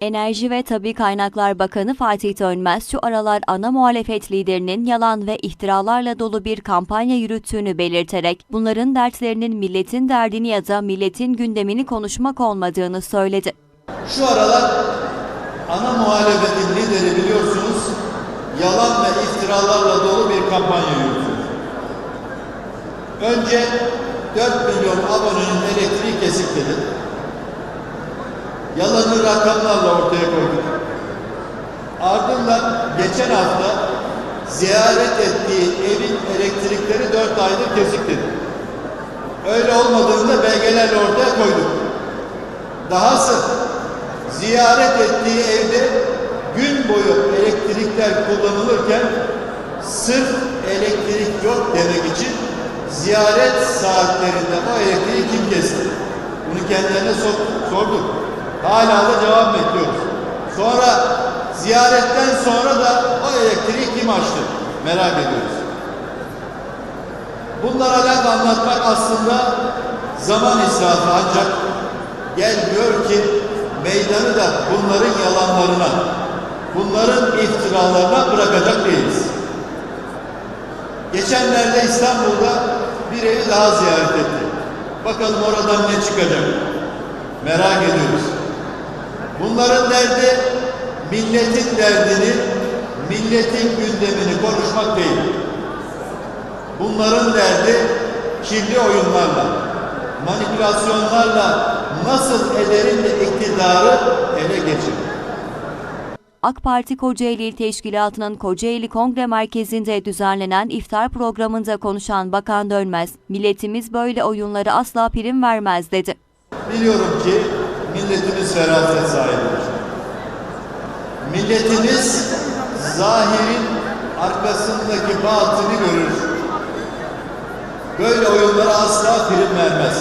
Enerji ve Tabi Kaynaklar Bakanı Fatih Dönmez şu aralar ana muhalefet liderinin yalan ve iftiralarla dolu bir kampanya yürüttüğünü belirterek bunların dertlerinin milletin derdini ya da milletin gündemini konuşmak olmadığını söyledi. Şu aralar ana muhalefetin lideri biliyorsunuz yalan ve iftiralarla dolu bir kampanya yürütüyor. Önce 4 milyon abonenin elektriği kesik. Yalanı rakamlarla ortaya koyduk. Ardından geçen hafta ziyaret ettiği evin elektrikleri 4 aydır kesik dedi. Öyle olmadığını belgelerle ortaya koyduk. Dahası ziyaret ettiği evde gün boyu elektrikler kullanılırken sırf elektrik yok demek için ziyaret saatlerinde o elektriği kim kesti? Bunu kendilerine sor- sorduk. Hala da cevap bekliyoruz. Sonra ziyaretten sonra da o elektriği kim açtı? Merak ediyoruz. Bunlara laf anlatmak aslında zaman israfı ancak gel gör ki meydanı da bunların yalanlarına, bunların iftiralarına bırakacak değiliz. Geçenlerde İstanbul'da bir evi daha ziyaret etti. Bakalım oradan ne çıkacak? Merak ediyoruz. Bunların derdi milletin derdini, milletin gündemini konuşmak değil. Bunların derdi kirli oyunlarla, manipülasyonlarla nasıl ederin de iktidarı ele geçirir. AK Parti Kocaeli İl Teşkilatı'nın Kocaeli Kongre Merkezi'nde düzenlenen iftar programında konuşan Bakan Dönmez, milletimiz böyle oyunları asla prim vermez dedi. Biliyorum ki milletimiz feraset sahibidir. Milletimiz zahirin arkasındaki batını görür. Böyle oyunlara asla prim vermez.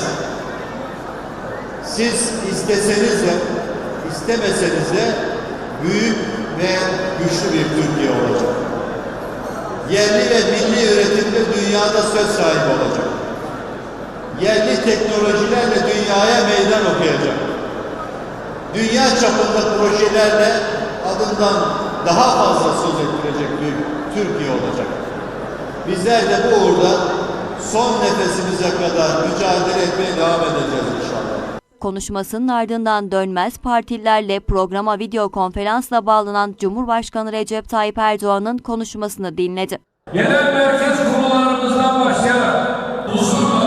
Siz isteseniz de istemeseniz de büyük ve güçlü bir Türkiye olacak. Yerli ve milli üretimde dünyada söz sahibi olacak. Yerli teknolojilerle dünyaya meydan okuyacak. Dünya çapında projelerle adından daha fazla söz ettirecek bir Türkiye olacak. Bizler de bu uğurda son nefesimize kadar mücadele etmeye devam edeceğiz inşallah. Konuşmasının ardından Dönmez partilerle programa video konferansla bağlanan Cumhurbaşkanı Recep Tayyip Erdoğan'ın konuşmasını dinledi. Genel merkez kurullarımızdan başlayarak usul